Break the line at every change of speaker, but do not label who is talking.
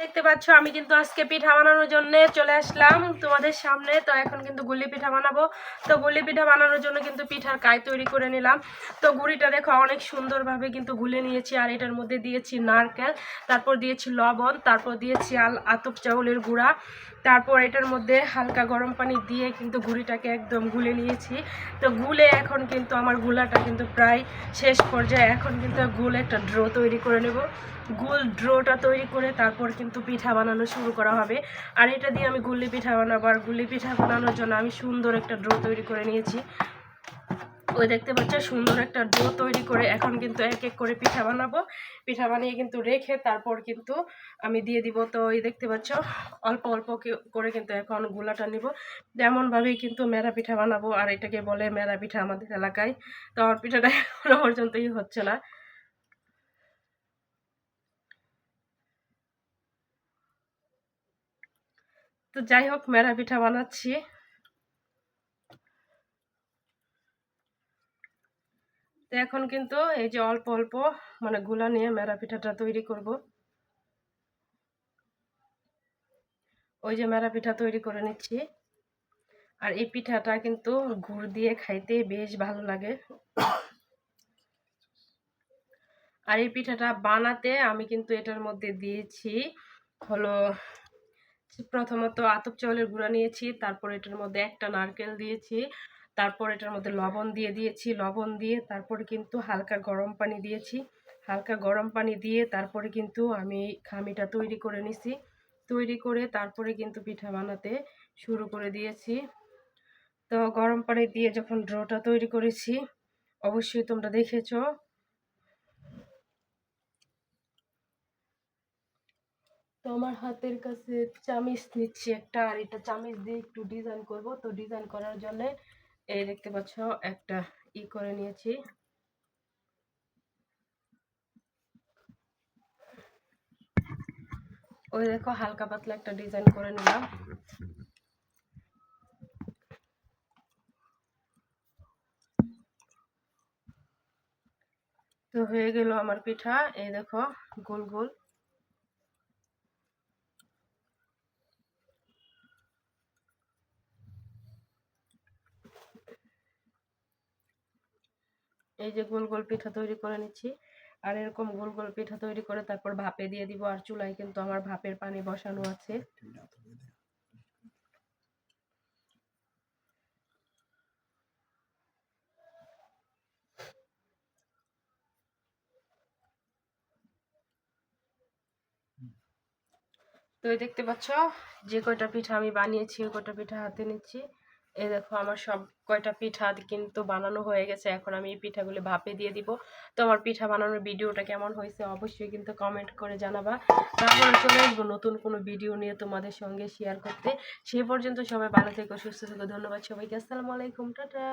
দেখতে পাচ্ছ, আমি কিন্তু আজকে পিঠা বানানোর জন্য চলে আসলাম তোমাদের সামনে। তো এখন কিন্তু গুলি পিঠা বানাবো। তো গুলি পিঠা বানানোর জন্য কিন্তু পিঠার কায় তৈরি করে নিলাম। তো গুড়িটা দেখো, অনেক সুন্দরভাবে কিন্তু গুলে নিয়েছি, আর এটার মধ্যে দিয়েছি নারকেল, তারপর দিয়েছি লবণ, তারপর দিয়েছি আল আতপ চাউলের গুঁড়া। তারপর এটার মধ্যে হালকা গরম পানি দিয়ে কিন্তু গুড়িটাকে একদম গুলে নিয়েছি। তো গুলে এখন কিন্তু আমার গুলাটা কিন্তু প্রায় শেষ পর্যায়ে। এখন কিন্তু গুল একটা ড্রো তৈরি করে নেব। গুল ড্রোটা তৈরি করে তারপর কিন্তু পিঠা বানানো শুরু করা হবে। আর এটা দিয়ে আমি গুল্লি পিঠা বানাবো। আর গুল্লি পিঠা বানানোর জন্য আমি সুন্দর একটা ড্রো তৈরি করে নিয়েছি। ওই দেখতে পাচ্ছ, সুন্দর একটা ডো তৈরি করে এখন কিন্তু এক এক করে পিঠা বানাবো। পিঠা বানিয়ে কিন্তু রেখে তারপর কিন্তু আমি দিয়ে দিব। তো ওই দেখতে পাচ্ছ, অল্প অল্প করে কিন্তু এখন গুলাটা নিব। তেমনভাবেই কিন্তু মেরা পিঠা বানাবো, আর এটাকে বলে মেরা পিঠা আমাদের এলাকায়। তো আমার পিঠাটা এখনও পর্যন্তই হচ্ছে না। তো যাই হোক, মেরা পিঠা বানাচ্ছি। তো এখন কিন্তু এই যে অল্প অল্প মানে গুলা নিয়ে মেরা পিঠাটা তৈরি করব। ওই যে মেরা পিঠা তৈরি করে নিচ্ছি। আর এই পিঠাটা কিন্তু গুড় দিয়ে খাইতে বেশ ভালো লাগে। আর এই পিঠাটা বানাতে আমি কিন্তু এটার মধ্যে দিয়েছি হলো প্রথমত আতপ চাউলের গুঁড়া নিয়েছি, তারপর এটার মধ্যে একটা নারকেল দিয়েছি। তারপর এটার মধ্যে লবণ দিয়ে দিয়েছি, লবণ দিয়ে তারপরে কিন্তু হালকা গরম পানি দিয়েছি। হালকা গরম পানি দিয়ে তারপরে কিন্তু আমি খামিটা তৈরি করে নিছি। তৈরি করে তারপরে কিন্তু পিঠা বানাতে শুরু করে দিয়েছি। তো গরম পানি দিয়ে যখন ড্রোটা তৈরি করেছি, অবশ্যই তোমরা দেখেছ। তো আমার হাতের কাছে চামিচ নিচ্ছি একটা, আর এটা চামিচ দিয়ে একটু ডিজাইন করব। তো ডিজাইন করার জন্য এই দেখতে পাচ্ছ, একটা ই করে নিয়েছি। ওই দেখো, হালকা পাতলা একটা ডিজাইন করে নিলাম। তো হয়ে গেল আমার পিঠা। এই দেখো, গোল গোল। এই যে গোল গোল পিঠা তৈরি করে নিচ্ছি। আর এরকম গোল গোল পিঠা তৈরি করে তারপর ভাপে দিয়ে দিব আর চুলায় কিন্তু আমার ভাপের পানি বসানো আছে। তো দেখতে পাচ্ছ, যে কয়টা পিঠা আমি বানিয়েছি, ওই কয়টা পিঠা হাতে নিচ্ছি। এই দেখো আমার সব কয়টা পিঠা কিন্তু বানানো হয়ে গেছে, এখন আমি এই পিঠাগুলি ভাপে দিয়ে দিব। তো আমার পিঠা বানানোর ভিডিওটা কেমন হয়েছে অবশ্যই কিন্তু কমেন্ট করে জানাবা। তারপরে চলে আসব নতুন কোনো ভিডিও নিয়ে তোমাদের সঙ্গে শেয়ার করতে। সেই পর্যন্ত সবাই ভালো থেকো, সুস্থ থেকো, ধন্যবাদ সবাইকে, আসসালামু আলাইকুম, টাটা।